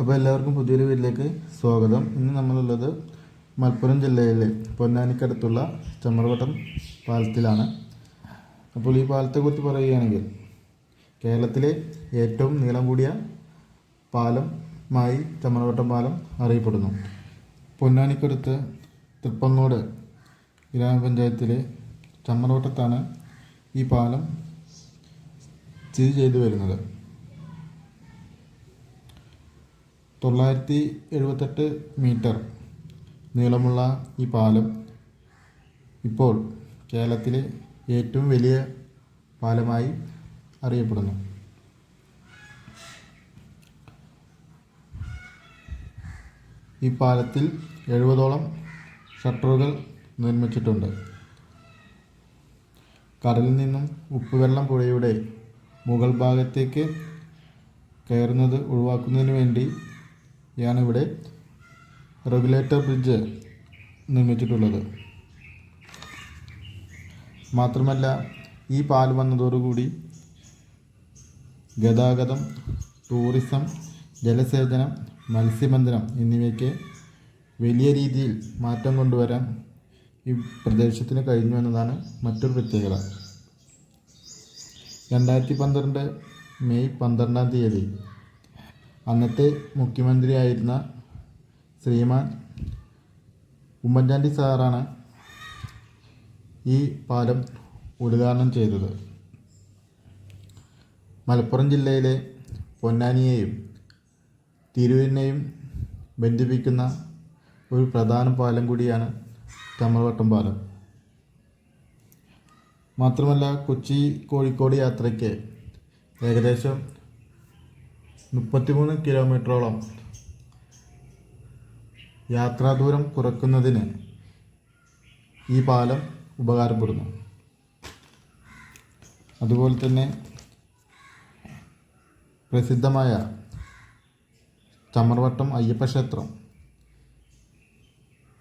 അപ്പോൾ എല്ലാവർക്കും പുതിയൊരു വീട്ടിലേക്ക് സ്വാഗതം. ഇന്ന് നമ്മളുള്ളത് മലപ്പുറം ജില്ലയിലെ പൊന്നാനിക്കടുത്തുള്ള ചമ്മർവട്ടം പാലത്തിലാണ്. അപ്പോൾ ഈ പാലത്തെക്കുറിച്ച് പറയുകയാണെങ്കിൽ കേരളത്തിലെ ഏറ്റവും നീളം കൂടിയ പാലമായി ചമ്മർവട്ടം പാലം അറിയപ്പെടുന്നു. പൊന്നാനിക്കടുത്ത് തൃപ്പങ്ങോട് ഗ്രാമപഞ്ചായത്തിലെ ചമ്മർവട്ടത്താണ് ഈ പാലം സ്ഥിതി ചെയ്തു വരുന്നത്. തൊള്ളായിരത്തി എഴുപത്തെട്ട് മീറ്റർ നീളമുള്ള ഈ പാലം ഇപ്പോൾ കേരളത്തിലെ ഏറ്റവും വലിയ പാലമായി അറിയപ്പെടുന്നു. ഈ പാലത്തിൽ എഴുപതോളം ഷട്ടറുകൾ നിർമ്മിച്ചിട്ടുണ്ട്. കടലിൽ നിന്നും ഉപ്പുവെള്ളം പുഴയുടെ മുകൾ ഭാഗത്തേക്ക് കയറുന്നത് ഒഴിവാക്കുന്നതിന് വേണ്ടി ഇവിടെ റെഗുലേറ്റർ ബ്രിഡ്ജ് നിർമ്മിച്ചിട്ടുള്ളത്. മാത്രമല്ല ഈ പാൽ വന്നതോടുകൂടി ഗതാഗതം ടൂറിസം ജലസേചനം മത്സ്യബന്ധനം എന്നിവയ്ക്ക് വലിയ രീതിയിൽ മാറ്റം കൊണ്ടുവരാൻ ഈ പ്രദേശത്തിന് കഴിഞ്ഞു എന്നതാണ് മറ്റൊരു പ്രത്യേകത. രണ്ടായിരത്തി പന്ത്രണ്ട് മെയ് പന്ത്രണ്ടാം തീയതി അന്നത്തെ മുഖ്യമന്ത്രിയായിരുന്ന ശ്രീമാൻ ഉമ്മൻചാണ്ടി സാറാണ് ഈ പാലം ഉദ്ഘാടനം ചെയ്തത്. മലപ്പുറം ജില്ലയിലെ പൊന്നാനിയെയും തിരൂരിനെയും ബന്ധിപ്പിക്കുന്ന ഒരു പ്രധാന പാലം കൂടിയാണ് ചമ്മളവട്ടം പാലം. മാത്രമല്ല കൊച്ചി കോഴിക്കോട് യാത്രയ്ക്ക് ഏകദേശം മുപ്പത്തിമൂന്ന് കിലോമീറ്ററോളം യാത്രാദൂരം കുറക്കുന്നതിന് ഈ പാലം ഉപകാരപ്പെടുന്നു. അതുപോലെ തന്നെ പ്രസിദ്ധമായ ചമർവട്ടം അയ്യപ്പ ക്ഷേത്രം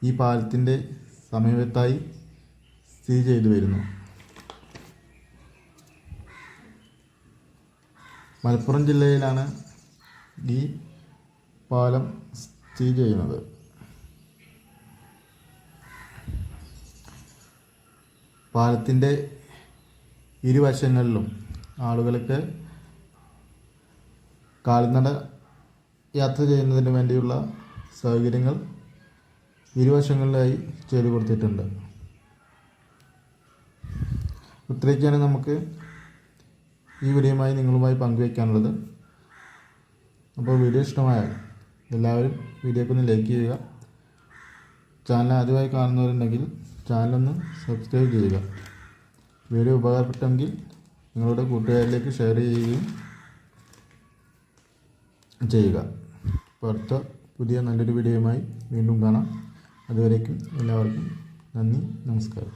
ഈ പാലത്തിന്റെ സമീപത്തായി സ്ഥിതി ചെയ്തു വരുന്നു. മലപ്പുറം ജില്ലയിലാണ് ഈ പാലം സ്ഥിതി ചെയ്യുന്നത്. പാലത്തിന്റെ ഇരുവശങ്ങളിലും ആളുകൾക്ക് കാൽനട യാത്ര ചെയ്യുന്നതിന് വേണ്ടിയുള്ള സൗകര്യങ്ങൾ ഇരുവശങ്ങളിലായി ചെയ്തു കൊടുത്തിട്ടുണ്ട്. ഇത്രയൊക്കെയാണ് നമുക്ക് ഈ വീഡിയോയുമായി നിങ്ങളുമായി പങ്കുവയ്ക്കാനുള്ളത് അപ്പോൾ വീഡിയോ ഇഷ്ടമായാൽ എല്ലാവരും വീഡിയോക്ക് ഒന്ന് ലൈക്ക് ചെയ്യുക. ചാനൽ ആദ്യമായി കാണുന്നവരുണ്ടെങ്കിൽ ചാനലൊന്ന് സബ്സ്ക്രൈബ് ചെയ്യുക. വീഡിയോ ഉപകാരപ്പെട്ടെങ്കിൽ നിങ്ങളുടെ കൂട്ടുകാരിലേക്ക് ഷെയർ ചെയ്യുകയും ചെയ്യുക. അപ്പോൾ അടുത്ത പുതിയ നല്ലൊരു വീഡിയോയുമായി വീണ്ടും കാണാം. അതുവരേക്കും എല്ലാവർക്കും നന്ദി നമസ്കാരം.